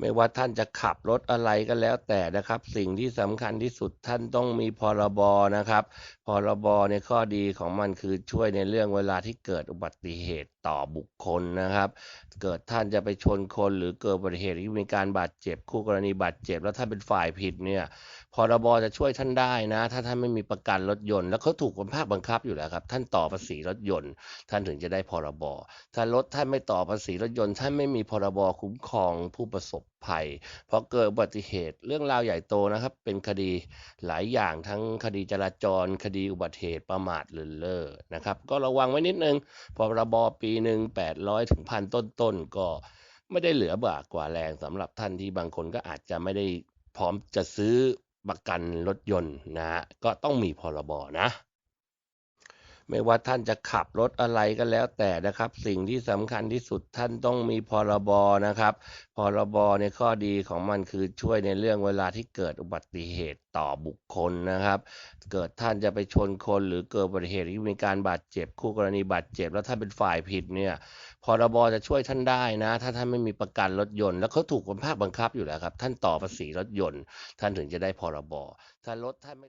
ไม่ว่าท่านจะขับรถอะไรก็แล้วแต่นะครับ สิ่งที่สำคัญที่สุดท่านต้องมีพรบนะครับ พรบในยข้อดีของมันคือช่วยในเรื่องเวลาที่เกิดอุบัติเหตุต่อบุคคลนะครับ เกิดท่านจะไปชนคนหรือเกิดอุบัติเหตุที่มีการบาดเจ็บคู่กรณีบาดเจ็บ แล้วท่านเป็นฝ่ายผิดเนี่ยพรบจะช่วยท่านได้นะ ถ้าท่านไม่มีประกันรถยนต์ แล้วเขาถูกบังคับบังคับอยู่แล้วครับ ท่านต่อภาษีรถยนต์ ท่านถึงจะได้พรบถ้ารถท่านไม่ต่อภาษีรถยนต์ ท่านไม่มีพรบคุ้มครองผู้ประสบภัยพอเกิดอุบัติเหตุเรื่องราวใหญ่โตนะครับ เป็นคดีหลายอย่างทั้งคดีจราจร คดีอุบัติเหตุประมาทเลินเล่อนะครับ ก็ระวังไว้นิดนึงพรบปีหนึ่งแปดร้อยถึงพันต้นๆก็ไม่ได้เหลือบากกว่าแรงสำหรับท่านที่บางคนก็อาจจะไม่ได้พร้อมจะซื้อประกันรถยนต์นะก็ต้องมีพรบนะ ไม่ว่าท่านจะขับรถอะไรก็แล้วแต่นะครับ สิ่งที่สำคัญที่สุดท่านต้องมีพรบนะครับ พรบในข้อดีของมันคือช่วยในเรื่องเวลาที่เกิดอุบัติเหตุต่อบุคคลนะครับ เกิดท่านจะไปชนคนหรือเกิดอุบัติเหตุที่มีการบาดเจ็บคู่กรณีบาดเจ็บ แล้วท่านเป็นฝ่ายผิดเนี่ยพรบจะช่วยท่านได้นะ ถ้าท่านไม่มีประกันรถยนต์ แล้วเขาถูกบังคับบังคับอยู่แล้วครับ ท่านต่อภาษีรถยนต์ ท่านถึงจะได้พรบถ้ารถท่านไม่